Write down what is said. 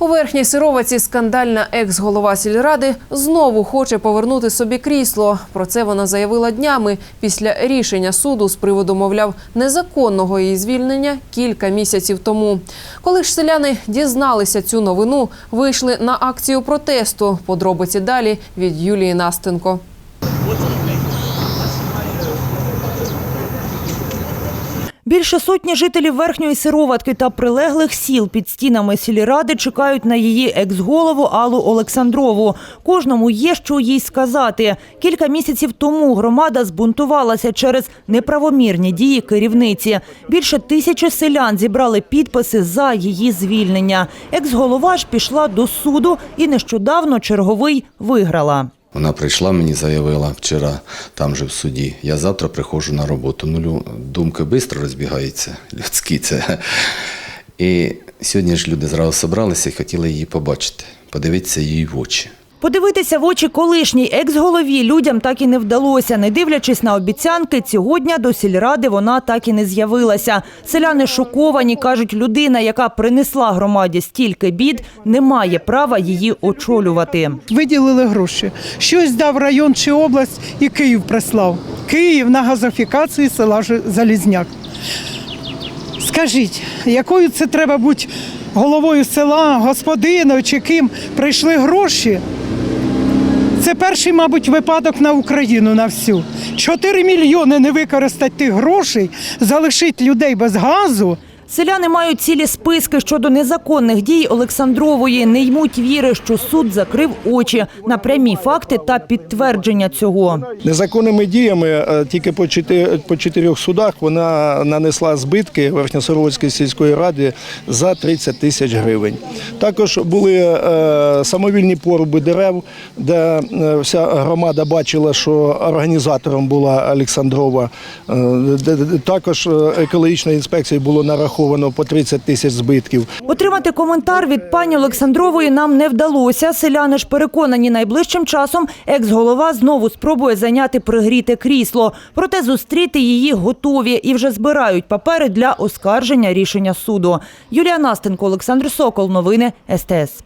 У верхній сироваці скандальна екс-голова сільради знову хоче повернути собі крісло. Про це вона заявила днями після рішення суду з приводу, мовляв, незаконного її звільнення кілька місяців тому. Коли ж селяни дізналися цю новину, вийшли на акцію протесту. Подробиці далі від Юлії Настенко. Більше сотні жителів верхньої сироватки та прилеглих сіл під стінами сільради чекають на її екс-голову Аллу Олександрову. Кожному є що їй сказати. Кілька місяців тому громада збунтувалася через неправомірні дії керівниці. Більше тисячі селян зібрали підписи за її звільнення. Екс-голова ж пішла до суду і нещодавно черговий виграла. Вона прийшла, мені заявила вчора, там же в суді. Я завтра приходжу на роботу. Ну, думки швидко розбігаються, людські це. І сьогодні ж люди зразу зібралися і хотіли її побачити, подивитися їй в очі. Подивитися в очі колишній екс-голові людям так і не вдалося. Не дивлячись на обіцянки, цього дня до сільради вона так і не з'явилася. Селяни шоковані, кажуть, людина, яка принесла громаді стільки бід, не має права її очолювати. виділили гроші. Щось дав район чи область, і Київ прислав. Київ на газифікацію села Залізняк. Скажіть, якою це треба бути головою села, господином чи ким прийшли гроші? Це перший, мабуть, випадок на Україну на всю. Чотири мільйони не використати тих грошей, залишити людей без газу. Селяни мають цілі списки щодо незаконних дій Олександрової. Не ймуть віри, що суд закрив очі на прямі факти та підтвердження цього. Незаконними діями е, тільки по чотир- по чотирьох судах вона нанесла збитки Верхньосоровської сільської ради за 30 тисяч гривень. Також були е, самовільні поруби дерев, де е, вся громада бачила, що організатором була Олександрова. Де- Також е, екологічною інспекцією було нараховано по 30 тисяч збитків. Отримати коментар від пані Олександрової нам не вдалося. Селяни ж переконані, найближчим часом екс-голова знову спробує зайняти пригріте крісло. Проте зустріти її готові і вже збирають папери для оскарження рішення суду. Юлія Настенко, Олександр Сокол. Новини СТС.